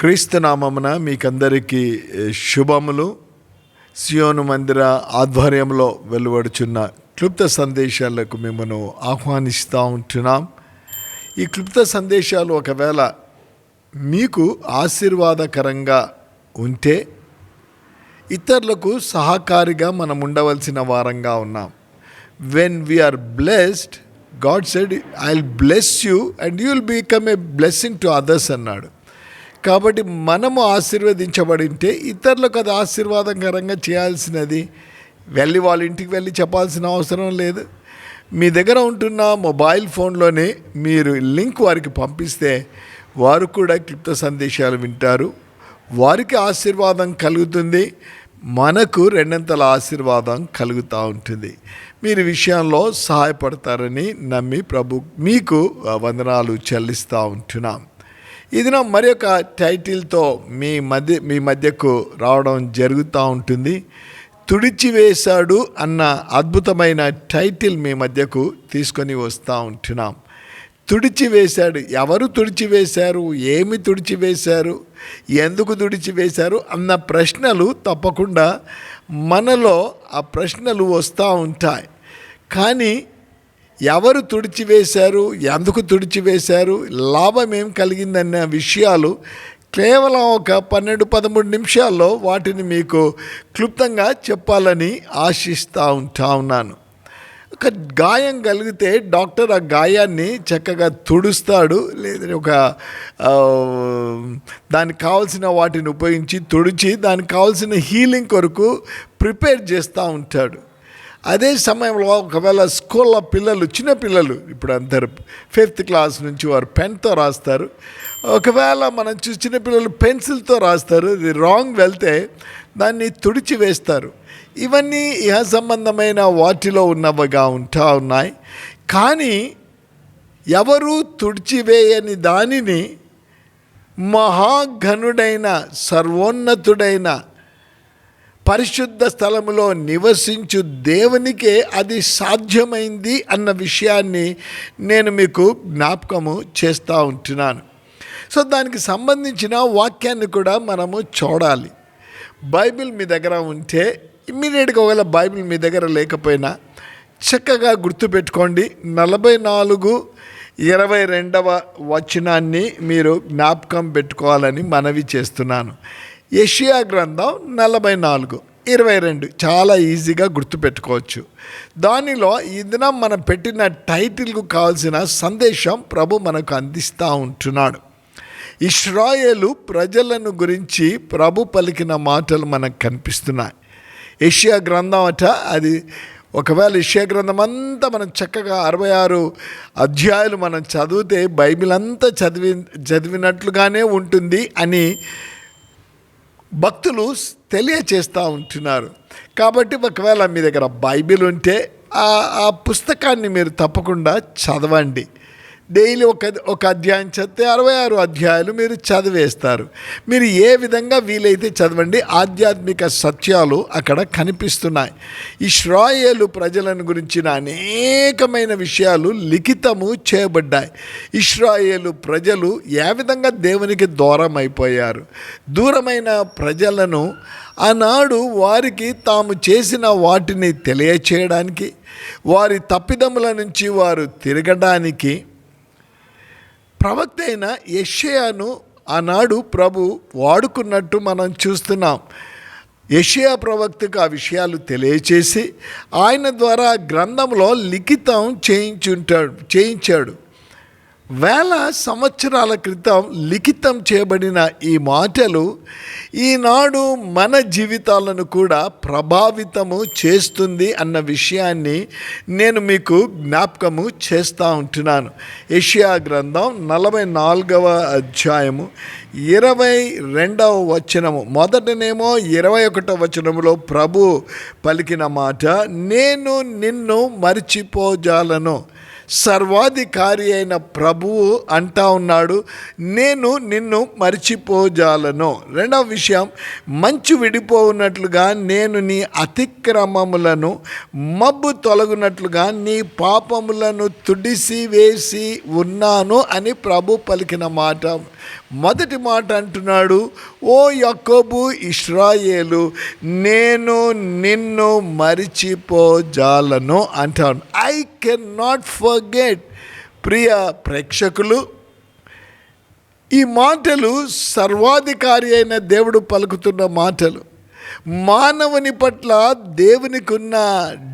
క్రీస్తునామమున మీకందరికీ శుభములు. సియోను మందిర ఆధ్వర్యంలో వెలువడుచున్న క్లుప్త సందేశాలకు మిమ్మను ఆహ్వానిస్తూ ఉంటున్నాం. ఈ క్లుప్త సందేశాలు ఒకవేళ మీకు ఆశీర్వాదకరంగా ఉంటే ఇతరులకు సహకారిగా మనం ఉండవలసిన వారంగా ఉన్నాం. When we are blessed God said I will bless you and you will become a blessing to others అన్నాడు. కాబట్టి మనము ఆశీర్వదించబడింటే ఇతరులకు అది ఆశీర్వాదకరంగా చేయాల్సినది. వెళ్ళి వాళ్ళ ఇంటికి వెళ్ళి చెప్పాల్సిన అవసరం లేదు. మీ దగ్గర ఉంటున్న మొబైల్ ఫోన్లోనే మీరు లింక్ వారికి పంపిస్తే వారు కూడా క్లిప్త సందేశాలు వింటారు. వారికి ఆశీర్వాదం కలుగుతుంది. మనకు రెండంతల ఆశీర్వాదం కలుగుతూ ఉంటుంది. మీరు విషయంలో సహాయపడతారని నమ్మి ప్రభు మీకు వందనాలు చెల్లిస్తూ ఉంటున్నాం. ఇది నా మరి ఒక టైటిల్తో మీ మధ్య మీ మధ్యకు రావడం జరుగుతూ ఉంటుంది. తుడిచివేశాడు అన్న అద్భుతమైన టైటిల్ మీ మధ్యకు తీసుకొని వస్తూ ఉంటున్నాం. తుడిచివేశాడు. ఎవరు తుడిచివేశారు? ఏమి తుడిచివేశారు? ఎందుకు తుడిచివేశారు? అన్న ప్రశ్నలు తప్పకుండా మనలో ఆ ప్రశ్నలు వస్తూ ఉంటాయి. కానీ ఎవరు తుడిచివేశారు ఎందుకు తుడిచివేశారు లాభం ఏం కలిగిందన్న విషయాలు కేవలం ఒక పన్నెండు పదమూడు నిమిషాల్లో వాటిని మీకు క్లుప్తంగా చెప్పాలని ఆశిస్తూ ఉంటా ఉన్నాను. ఒక గాయం కలిగితే డాక్టర్ ఆ గాయాన్ని చక్కగా తుడుస్తాడు లేదా ఒక దానికి కావాల్సిన వాటిని ఉపయోగించి తుడిచి దానికి కావాల్సిన హీలింగ్ కొరకు ప్రిపేర్ చేస్తూ ఉంటాడు. అదే సమయంలో ఒకవేళ స్కూల్లో పిల్లలు చిన్న పిల్లలు ఇప్పుడు అందరు ఫిఫ్త్ క్లాస్ నుంచి వారు పెన్తో రాస్తారు. ఒకవేళ మనం చూసి చిన్న పిల్లలు పెన్సిల్తో రాస్తారు ఇది రాంగ్ వెళ్తే దాన్ని తుడిచి వేస్తారు. ఇవన్నీ ఇహ సంబంధమైన వాటిలో ఉన్నవిగా ఉంటా ఉన్నాయి. కానీ ఎవరు తుడిచివేయని దానిని మహాఘనుడైన సర్వోన్నతుడైన పరిశుద్ధ స్థలములో నివసించు దేవునికే అది సాధ్యమైంది అన్న విషయాన్ని నేను మీకు జ్ఞాపకము చేస్తూ ఉంటున్నాను. సో దానికి సంబంధించిన వాక్యాన్ని కూడా మనము చూడాలి. బైబిల్ మీ దగ్గర ఉంటే ఇమ్మీడియట్గా ఒకవేళ బైబిల్ మీ దగ్గర లేకపోయినా చక్కగా గుర్తుపెట్టుకోండి. నలభై నాలుగు ఇరవై రెండవ వచనాన్ని మీరు జ్ఞాపకం పెట్టుకోవాలని మనవి చేస్తున్నాను. యషియా గ్రంథం నలభై నాలుగు ఇరవై రెండు. చాలా ఈజీగా గుర్తుపెట్టుకోవచ్చు. దానిలో ఈ దినం మనం పెట్టిన టైటిల్కు కావాల్సిన సందేశం ప్రభు మనకు అందిస్తూ ఉంటున్నాడు. ఇస్రాయేలు ప్రజలను గురించి ప్రభు పలికిన మాటలు మనకు కనిపిస్తున్నాయి. ఏషియా గ్రంథం అట అది ఒకవేళ ఏషియా గ్రంథం అంతా మనం చక్కగా అరవై ఆరు అధ్యాయులు మనం చదివితే బైబిల్ అంతా చదివి చదివినట్లుగానే ఉంటుంది అని భక్తులు తెలియచేస్తూ ఉంటున్నారు. కాబట్టి ఒకవేళ మీ దగ్గర బైబిల్ ఉంటే ఆ పుస్తకాన్ని మీరు తప్పకుండా చదవండి. డైలీ ఒక ఒక అధ్యాయం చదివితే అరవై ఆరు అధ్యాయాలు మీరు చదివేస్తారు. మీరు ఏ విధంగా వీలైతే చదవండి ఆధ్యాత్మిక సత్యాలు అక్కడ కనిపిస్తున్నాయి. ఇష్రాయేలు ప్రజలను గురించిన అనేకమైన విషయాలు లిఖితము చేయబడ్డాయి. ఇష్రాయేలు ప్రజలు ఏ విధంగా దేవునికి దూరం అయిపోయారు దూరమైన ప్రజలను ఆనాడు వారికి తాము చేసిన వాటిని తెలియచేయడానికి వారి తప్పిదముల నుంచి వారు తిరగడానికి ప్రవక్త అయిన యషయాను ఆనాడు ప్రభు వాడుకున్నట్టు మనం చూస్తున్నాం. యషయా ప్రవక్తకు ఆ విషయాలు తెలియచేసి ఆయన ద్వారా గ్రంథంలో లిఖితం చేయించుంటాడు చేయించాడు. వేల సంవత్సరాల క్రితం లిఖితం చేయబడిన ఈ మాటలు ఈనాడు మన జీవితాలను కూడా ప్రభావితము చేస్తుంది అన్న విషయాన్ని నేను మీకు జ్ఞాపకము చేస్తూ ఉంటున్నాను. ఏషియా గ్రంథం నలభై నాలుగవ అధ్యాయము ఇరవై రెండవ వచనము. మొదటనేమో ఇరవై ఒకటవ వచనములో ప్రభు పలికిన మాట నేను నిన్ను మరిచిపోజాలను. సర్వాధికారి అయిన ప్రభువు అంటా ఉన్నాడు నేను నిన్ను మర్చిపోజాలను. రెండవ విషయం మంచు విడిపోవున్నట్లుగా నేను నీ అతిక్రమములను మబ్బు తొలగునట్లుగా నీ పాపములను తుడిసి వేసి ఉన్నాను అని ప్రభు పలికిన మాట. మొదటి మాట అంటున్నాడు ఓ యకోబు ఇస్రాయేలు నేను నిన్ను మరిచిపోజాలను అంటాను. ఐ కెన్ నాట్ ఫర్గెట్ ప్రియ ప్రేక్షకులు ఈ మాటలు సర్వాధికారి అయిన దేవుడు పలుకుతున్న మాటలు. మానవుని పట్ల దేవునికి ఉన్న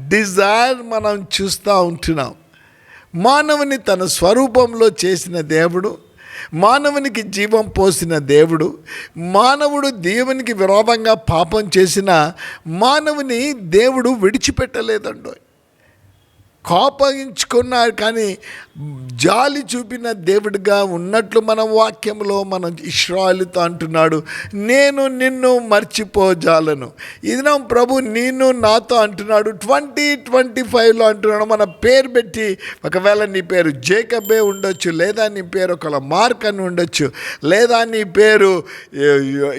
డిజైర్ మనం చూస్తూ ఉంటున్నాం. మానవుని తన స్వరూపంలో చేసిన దేవుడు మానవునికి జీవం పోసిన దేవుడు మానవుడు దేవునికి విరోధంగా పాపం చేసిన మానవుని దేవుడు విడిచిపెట్టలేదండో కోపగించుకున్నాడు కానీ జాలి చూపిన దేవుడిగా ఉన్నట్లు మన వాక్యంలో మనం ఇష్రాయలతో అంటున్నాడు నేను నిన్ను మర్చిపోజాలను. ఇది నా ప్రభు నేను నాతో అంటున్నాడు. ట్వంటీ ట్వంటీ ఫైవ్లో అంటున్నాడు మన పేరు పెట్టి ఒకవేళ నీ పేరు జేకబే ఉండొచ్చు లేదా నీ పేరు ఒకవేళ మార్క్ అని ఉండొచ్చు లేదా నీ పేరు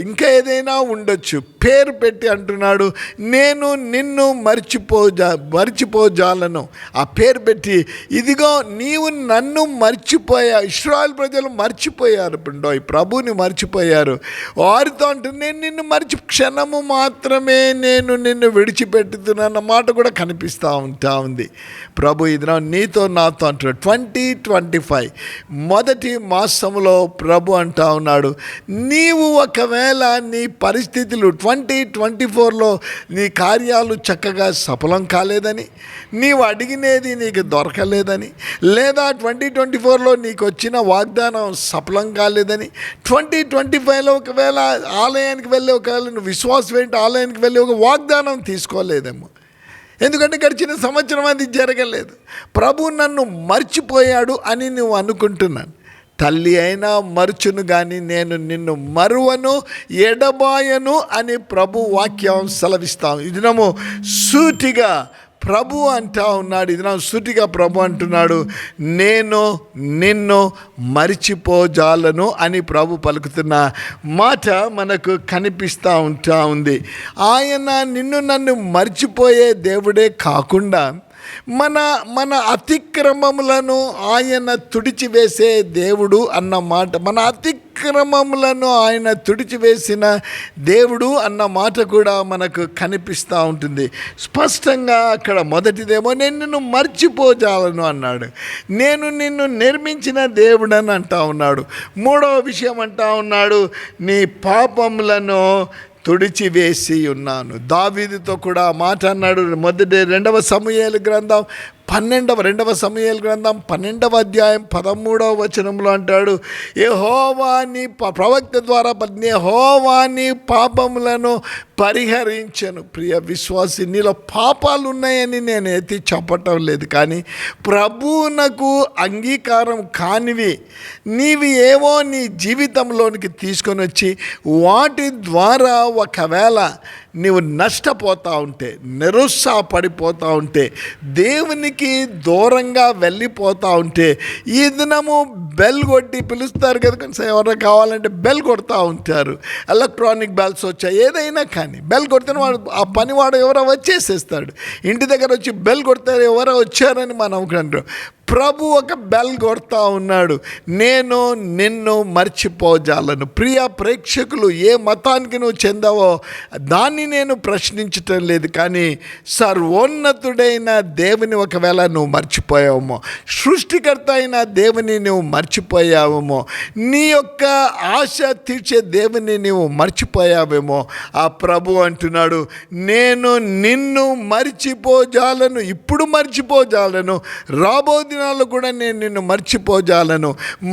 ఇంకా ఏదైనా ఉండొచ్చు పేరు పెట్టి అంటున్నాడు నేను నిన్ను మర్చిపోజా మర్చిపోజాలను. ఆ పేరు పెట్టి ఇదిగో నీవు నన్ను మర్చిపోయా ఇస్రాయల్ ప్రజలు మర్చిపోయారు పిండో ఈ ప్రభుని మర్చిపోయారు. వారితో అంటే నేను నిన్ను మర్చి క్షణము మాత్రమే నేను నిన్ను విడిచిపెట్టుతున్నాన్న మాట కూడా కనిపిస్తూ ఉంటా ఉంది. ప్రభు ఇది నీతో నాతో అంటున్నాడు. Twenty twenty five. మొదటి మాసంలో ప్రభు అంటా ఉన్నాడు నీవు ఒకవేళ నీ పరిస్థితులు ట్వంటీ ట్వంటీ ఫోర్లో నీ కార్యాలు చక్కగా సఫలం కాలేదని నీవు అడిగిన అనేది నీకు దొరకలేదని లేదా ట్వంటీ ట్వంటీ ఫోర్లో నీకు వచ్చిన వాగ్దానం సఫలం కాలేదని ట్వంటీ ట్వంటీ ఫైవ్లో ఒకవేళ ఆలయానికి వెళ్ళి ఒకవేళ నువ్వు విశ్వాసం ఏంటి ఆలయానికి వెళ్ళి ఒక వాగ్దానం తీసుకోలేదేమో. ఎందుకంటే గడిచిన సంవత్సరం అది జరగలేదు. ప్రభు నన్ను మర్చిపోయాడు అని నువ్వు అనుకుంటున్నాను. తల్లి అయినా మరుచును కానీ నేను నిన్ను మరువను ఎడబాయను అని ప్రభు వాక్యం సెలవిస్తాం. ఇది నమ్ము సూటిగా ప్రభు అంటా ఉన్నాడు. ఇది నా సుటిగా ప్రభు అంటున్నాడు. నేను నిన్ను మరిచిపోజాలను అని ప్రభు పలుకుతున్న మాట మనకు కనిపిస్తూ ఉంటా ఉంది. ఆయన నిన్ను నన్ను మర్చిపోయే దేవుడే కాకుండా మన మన అతిక్రమములను ఆయన తుడిచివేసే దేవుడు అన్న మాట. మన అతిక్రమములను ఆయన తుడిచివేసిన దేవుడు అన్న మాట కూడా మనకు కనిపిస్తూ ఉంటుంది. స్పష్టంగా అక్కడ మొదటిదేమో నేను నిన్ను మర్చిపోజాలను అన్నాడు. నేను నిన్ను నిర్మించిన దేవుడని అంటా ఉన్నాడు. మూడవ విషయం అంటా ఉన్నాడు నీ పాపములను తుడిచివేసి ఉన్నాను. దావీదుతో కూడా మాట అన్నాడు. మొదటి రెండవ సమయాలు గ్రంథం పన్నెండవ రెండవ సమయాల గ్రంథం పన్నెండవ అధ్యాయం పదమూడవ వచనంలో అంటాడు ఏ హోవాని ప్రవక్త ద్వారా పద్నే హోవాని పాపములను పరిహరించను. ప్రియ విశ్వాసి నీలో పాపాలు ఉన్నాయని నేను ఎత్తి చెప్పటం లేదు కానీ ప్రభువునకు అంగీకారం కానివి. నీవి ఏవో నీ జీవితంలోనికి తీసుకొని వచ్చి వాటి ద్వారా ఒకవేళ నీవు నష్టపోతూ ఉంటే నిరుత్సాహపడిపోతూ ఉంటే దేవునికి దూరంగా వెళ్ళిపోతూ ఉంటే ఈ దినము బెల్ కొట్టి పిలుస్తారు కదా కొంచెం ఎవరైనా కావాలంటే బెల్ కొడతా ఉంటారు. ఎలక్ట్రానిక్ బెల్స్ వచ్చాయి ఏదైనా కానీ బెల్ కొడితే వాడు ఆ పనివాడు ఎవరో వచ్చేసేస్తాడు. ఇంటి దగ్గర వచ్చి బెల్ కొడతారు ఎవరో వచ్చారని మనం అనుకుంటాం ప్రభు ఒక బెల్ కొడతా ఉన్నాడు. నేను నిన్ను మర్చిపోజాలను. ప్రియ ప్రేక్షకులు ఏ మతానికి నువ్వు చెందావో దాన్ని నేను ప్రశ్నించటం లేదు కానీ సర్వోన్నతుడైన దేవుని ఒకవేళ నువ్వు మర్చిపోయావేమో సృష్టికర్త అయిన దేవుని నువ్వు మర్చిపోయావేమో నీ యొక్క ఆశ తీర్చే దేవుని నువ్వు మర్చిపోయావేమో ఆ ప్రభు అంటున్నాడు నేను నిన్ను మర్చిపోజాలను ఇప్పుడు మర్చిపోజాలను రాబో దినాల్లో కూడా నేను నిన్ను మర్చిపోజాలను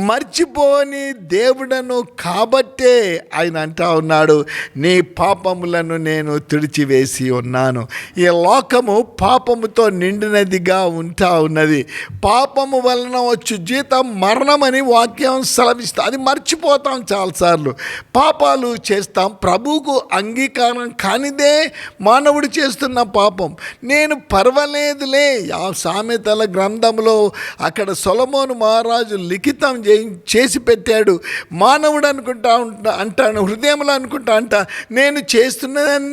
మర్చిపోని దేవుడను కాబట్టే ఆయన అంటా ఉన్నాడు నీ పాపములను నేను నేను తుడిచివేసి ఉన్నాను. ఈ లోకము పాపముతో నిండినదిగా ఉంటా ఉన్నది. పాపము వలన వచ్చు జీతం మరణమని వాక్యం సెలవిస్తా అది మర్చిపోతాం చాలాసార్లు. పాపాలు చేస్తాం. ప్రభువుకు అంగీకారం కానిదే మానవుడు చేస్తున్న పాపం. నేను పర్వాలేదులే. ఆ సామెతల గ్రంథంలో అక్కడ సొలమోను మహారాజు లిఖితం చేసి పెట్టాడు. మానవుడు అనుకుంటా ఉంటా అంటాను హృదయంలో అనుకుంటా అంట నేను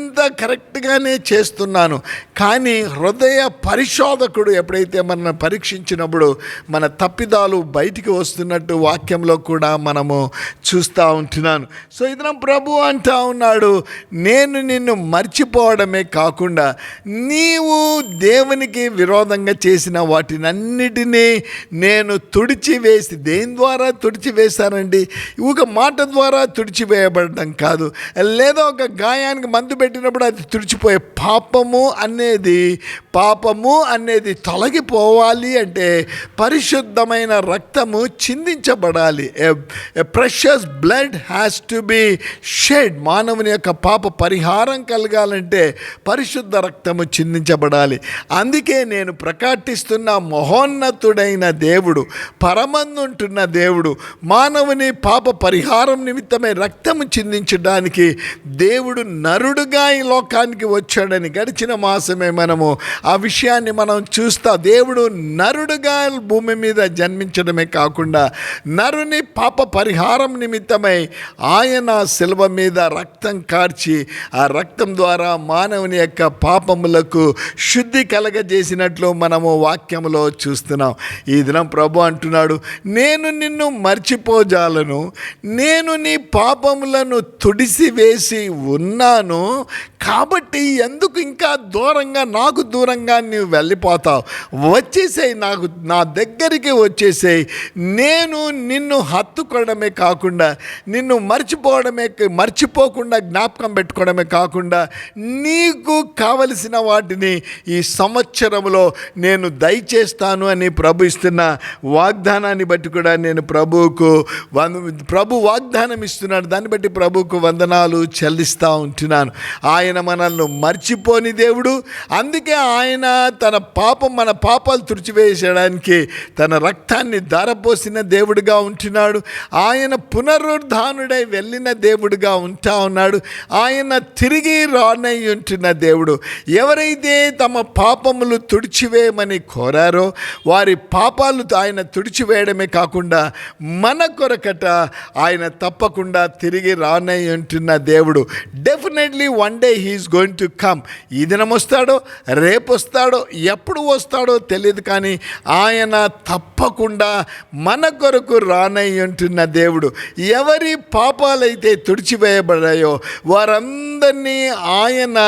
అంతా కరెక్ట్గానే చేస్తున్నాను. కానీ హృదయ పరిశోధకుడు ఎప్పుడైతే మనల్ని పరీక్షించినప్పుడు మన తప్పిదాలు బయటికి వస్తున్నట్టు వాక్యంలో కూడా మనము చూస్తూ ఉంటున్నాను. సో ఇతను ప్రభు అంటా ఉన్నాడు నేను నిన్ను మర్చిపోవడమే కాకుండా నీవు దేవునికి విరోధంగా చేసిన వాటినన్నిటినీ నేను తుడిచివేసి దేని ద్వారా తుడిచివేశానండి ఒక మాట ద్వారా తుడిచివేయబడడం కాదు. లేదా ఒక గాయానికి మందు పెట్టి పెట్టినప్పుడు అది తుడిచిపోయే పాపము అనేది పాపము అనేది తొలగిపోవాలి అంటే పరిశుద్ధమైన రక్తము చిందించబడాలి. Precious blood has to be shed మానవుని యొక్క పాప పరిహారం కలగాలంటే పరిశుద్ధ రక్తము చిందించబడాలి. అందుకే నేను ప్రకటిస్తున్న మహోన్నతుడైన దేవుడు పరమందుంటున్న దేవుడు మానవుని పాప పరిహారం నిమిత్తమే రక్తము చిందించడానికి దేవుడు నరుడు నరుడుగా ఈ లోకానికి వచ్చాడని గడిచిన మాసమే మనము. ఆ విషయాన్ని మనం చూస్తా దేవుడు నరుడుగా భూమి మీద జన్మించడమే కాకుండా నరుని పాప పరిహారం నిమిత్తమై ఆయన శిల్వ మీద రక్తం కార్చి ఆ రక్తం ద్వారా మానవుని యొక్క పాపములకు శుద్ధి కలగజేసినట్లు మనము వాక్యములో చూస్తున్నాం. ఈ దినం ప్రభు అంటున్నాడు నేను నిన్ను మర్చిపోజాలను నేను నీ పాపములను తుడిసివేసి ఉన్నాను కాబట్టి ఎందుకు ఇంకా దూరంగా నాకు దూరంగా నీవు వెళ్ళిపోతావు? వచ్చేసేయి నాకు నా దగ్గరికి వచ్చేసేయి. నేను నిన్ను హత్తుకోవడమే కాకుండా నిన్ను మర్చిపోవడమే మర్చిపోకుండా జ్ఞాపకం పెట్టుకోవడమే కాకుండా నీకు కావలసిన వాటిని ఈ సంవత్సరంలో నేను దయచేస్తాను అని ప్రభు ఇస్తున్న వాగ్దానాన్ని బట్టి కూడా నేను ప్రభువుకు వంద ప్రభు వాగ్దానం ఇస్తున్నాడు. దాన్ని బట్టి ప్రభువుకు వందనాలు చెల్లిస్తూ ఉంటున్నాను. ఆయన మనల్ని మర్చిపోని దేవుడు. అందుకే ఆయన తన పాపం మన పాపాలు తుడిచివేసేయడానికి తన రక్తాన్ని ధారపోసిన దేవుడిగా ఉంటున్నాడు. ఆయన పునరుద్ధానుడై వెళ్ళిన దేవుడిగా ఉంటా ఉన్నాడు. ఆయన తిరిగి రానై ఉంటున్న దేవుడు. ఎవరైతే తమ పాపములు తుడిచివేయమని కోరారో వారి పాపాలు ఆయన తుడిచివేయడమే కాకుండా మన కొరకట ఆయన తప్పకుండా తిరిగి రానై ఉంటున్న దేవుడు. Definitely one day he is going to come. ఈ దినం వస్తాడో రేపు వస్తాడో ఎప్పుడు వస్తాడో తెలియదు కానీ ఆయన తప్పకుండా మన కొరకు రానై ఉంటున్న దేవుడు. ఎవరి పాపాలైతే తుడిచివేయబడాయో వారందరినీ ఆయన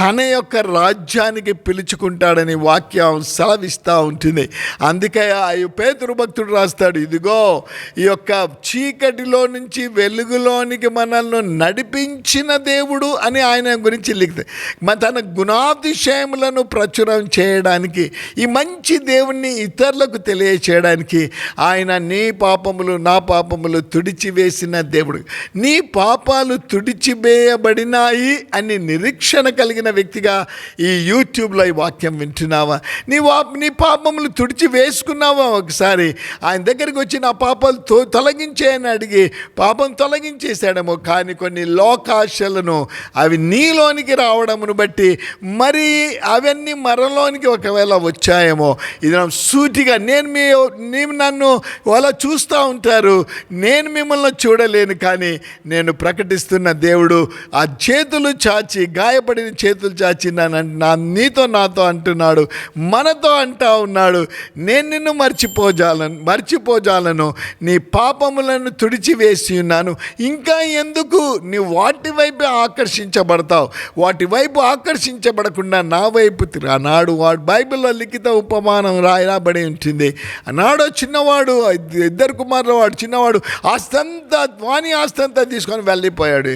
తన యొక్క రాజ్యానికి పిలుచుకుంటాడని వాక్యం సెలవిస్తూ ఉంటుంది. అందుకే ఆ పేతురు భక్తుడు రాస్తాడు ఇదిగో ఈ యొక్క చీకటిలో నుంచి వెలుగులోనికి మనల్ని నడిపించిన దేవుడు అని ఆయన గురించి లిఖితే తన గుణాతిశయములను ప్రచురం చేయడానికి ఈ మంచి దేవుణ్ణి ఇతరులకు తెలియచేయడానికి ఆయన నీ పాపములు నా పాపములు తుడిచివేసిన దేవుడు. నీ పాపాలు తుడిచివేయబడినాయి అని నిరీక్షణ కలిగిన వ్యక్తిగా ఈ యూట్యూబ్లో ఈ వాక్యం వింటున్నావా? నీ వా నీ పాపములు తుడిచి వేసుకున్నావా ఒకసారి? ఆయన దగ్గరికి వచ్చి నా పాపాలు తో తొలగించేయని అడిగి పాపం తొలగించేసాడేమో కానీ కొన్ని లోకాశలను అవి నీలోనికి రావడమును బట్టి మరి అవన్నీ మరలోనికి ఒకవేళ వచ్చాయేమో. ఇది నా సూటిగా నేను మీ నేను నన్ను అలా చూస్తూ ఉంటారు. నేను మిమ్మల్ని చూడలేను కానీ నేను ప్రకటిస్తున్న దేవుడు ఆ చేతులు చాచి గాయపడిన చేతులు చేతులు నన్ను నా నీతో నాతో అంటున్నాడు మనతో అంటా ఉన్నాడు నేను నిన్ను మర్చిపోజాలను మర్చిపోజాలను నీ పాపములను తుడిచివేసి ఉన్నాను. ఇంకా ఎందుకు నీ వాటి వైపు ఆకర్షించబడతావు? వాటి వైపు ఆకర్షించబడకుండా నా వైపు తిరు ఆనాడు వాడు. బైబిల్లో లిఖిత ఉపమానం రాయబడి ఉంటుంది. ఆనాడు చిన్నవాడు ఇద్దరు కుమారుల వాడు చిన్నవాడు ఆస్తంతా వాణి ఆస్తంతా తీసుకొని వెళ్ళిపోయాడు.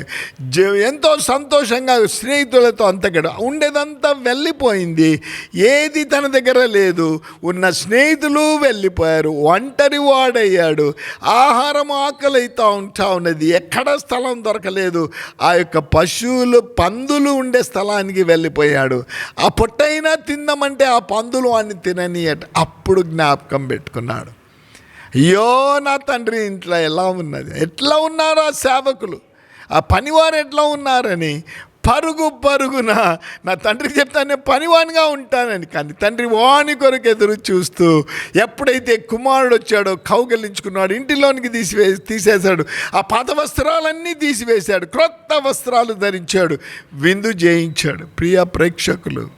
ఎంతో సంతోషంగా స్నేహితులతో అంత అక్కడ ఉండేదంతా వెళ్ళిపోయింది. ఏది తన దగ్గర లేదు. ఉన్న స్నేహితులు వెళ్ళిపోయారు. ఒంటరి వాడయ్యాడు. ఆహారం ఆకలి అవుతా ఉంటా ఉన్నది. ఎక్కడ స్థలం దొరకలేదు. ఆ యొక్క పశువులు పందులు ఉండే స్థలానికి వెళ్ళిపోయాడు. ఆ పొట్టైనా తిందామంటే ఆ పందులు వాడిని తినని అప్పుడు జ్ఞాపకం పెట్టుకున్నాడు. అయ్యో నా తండ్రి ఇంట్లో ఎలా ఉన్నది? ఎట్లా ఉన్నారు ఆ సేవకులు? ఆ పనివారు ఎట్లా ఉన్నారని పరుగు పరుగున నా తండ్రికి చెప్తాను నేను పనివానిగా ఉంటానని. కానీ తండ్రి వాని కొరకు ఎదురు చూస్తూ ఎప్పుడైతే కుమారుడు వచ్చాడో కౌగలించుకున్నాడు ఇంటిలోనికి తీసివే తీసేశాడు ఆ పాత వస్త్రాలన్నీ తీసివేశాడు క్రొత్త వస్త్రాలు ధరించాడు విందు జయించాడు. ప్రియ ప్రేక్షకులు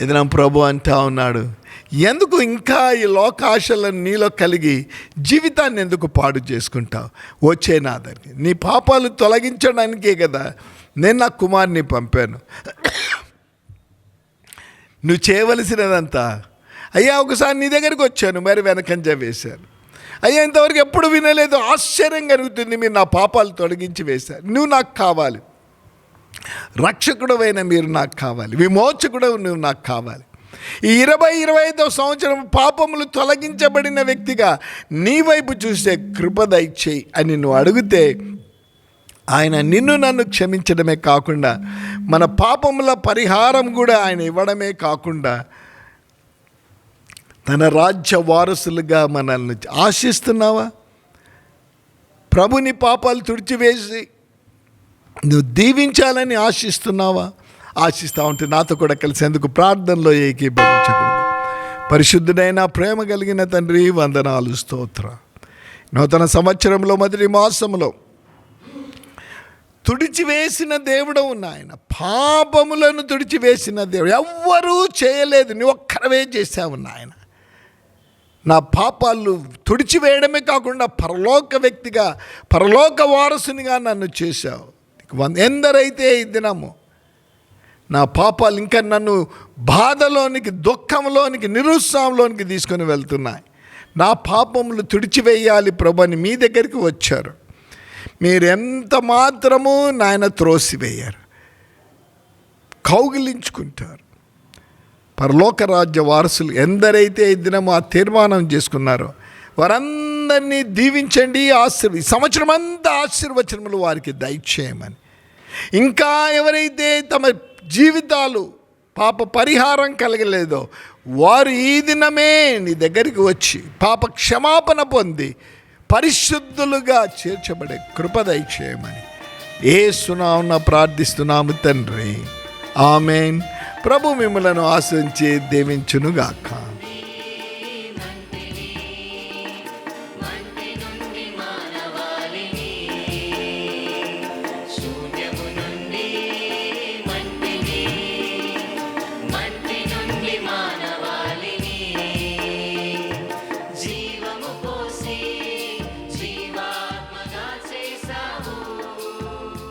ఇది నా ప్రభు అంటా ఉన్నాడు ఎందుకు ఇంకా ఈ లోకాశలను నీలో కలిగి జీవితాన్ని ఎందుకు పాడు చేసుకుంటావు? వచ్చే నా నీ పాపాలు తొలగించడానికే కదా నేను నా కుమార్ని పంపాను. నువ్వు చేయవలసినదంతా. అయ్యా ఒకసారి నీ దగ్గరికి వచ్చాను మరి వెనకంజ వేశాను. అయ్యా ఇంతవరకు ఎప్పుడు వినలేదు ఆశ్చర్యం కలుగుతుంది మీరు నా పాపాలు తొలగించి వేశారు. నువ్వు నాకు కావాలి. రక్షకుడవైన మీరు నాకు కావాలి. విమోచకుడు నువ్వు నాకు కావాలి. ఈ ఇరవై ఇరవై ఐదో సంవత్సరం పాపములు తొలగించబడిన వ్యక్తిగా నీ వైపు చూసే కృప దయచేయి అని నువ్వు అడిగితే ఆయన నిన్ను నన్ను క్షమించడమే కాకుండా మన పాపముల పరిహారం కూడా ఆయన ఇవ్వడమే కాకుండా తన రాజ్య వారసులుగా మనల్ని ఆశిస్తున్నావా? ప్రభుని పాపాలు తుడిచివేసి నువ్వు దీవించాలని ఆశిస్తున్నావా? ఆశిస్తా ఉంటే నాతో కూడా కలిసేందుకు ప్రార్థనలో ఏకీభవించకూడదు. పరిశుద్ధుడైన ప్రేమ కలిగిన తండ్రి వందనాలు స్తోత్ర. నూతన సంవత్సరంలో మొదటి మాసంలో తుడిచివేసిన దేవుడవు నాయన. పాపములను తుడిచివేసిన దేవుడు. ఎవ్వరూ చేయలేదు. నువ్వు ఒక్కరవే చేసావు నాయన. నా పాపాలు తుడిచివేయడమే కాకుండా పరలోక వ్యక్తిగా పరలోక వారసునిగా నన్ను చేశావు. ఎందరైతే ఈ దినము నా పాపాలు ఇంకా నన్ను బాధలోనికి దుఃఖంలోనికి నిరుత్సాహంలోనికి తీసుకొని వెళ్తున్నాయి. నా పాపములు తుడిచివేయాలి ప్రభు అని మీ దగ్గరికి వచ్చారు. మీరు ఎంత మాత్రము నాయన త్రోసివేయారు? కౌగిలించుకుంటారు. పరలోక రాజ్య వారసులు ఎందరైతే ఈ దినము ఆ తీర్మానం చేసుకున్నారో వారందరినీ దీవించండి ఆశీర్వ సంవత్సరం అంతా ఆశీర్వచనములు వారికి దయచేయమని. ఇంకా ఎవరైతే తమ జీవితాలు పాప పరిహారం కలగలేదో వారు ఈ దినమే నీ దగ్గరికి వచ్చి పాప క్షమాపణ పొంది పరిశుద్ధులుగా చేర్చబడే కృపదై చేయమని ఏ సునామున ప్రార్థిస్తున్నాము తండ్రి. ఆమెన్. ప్రభు మిమ్మలను ఆశించి దీవించునుగాక.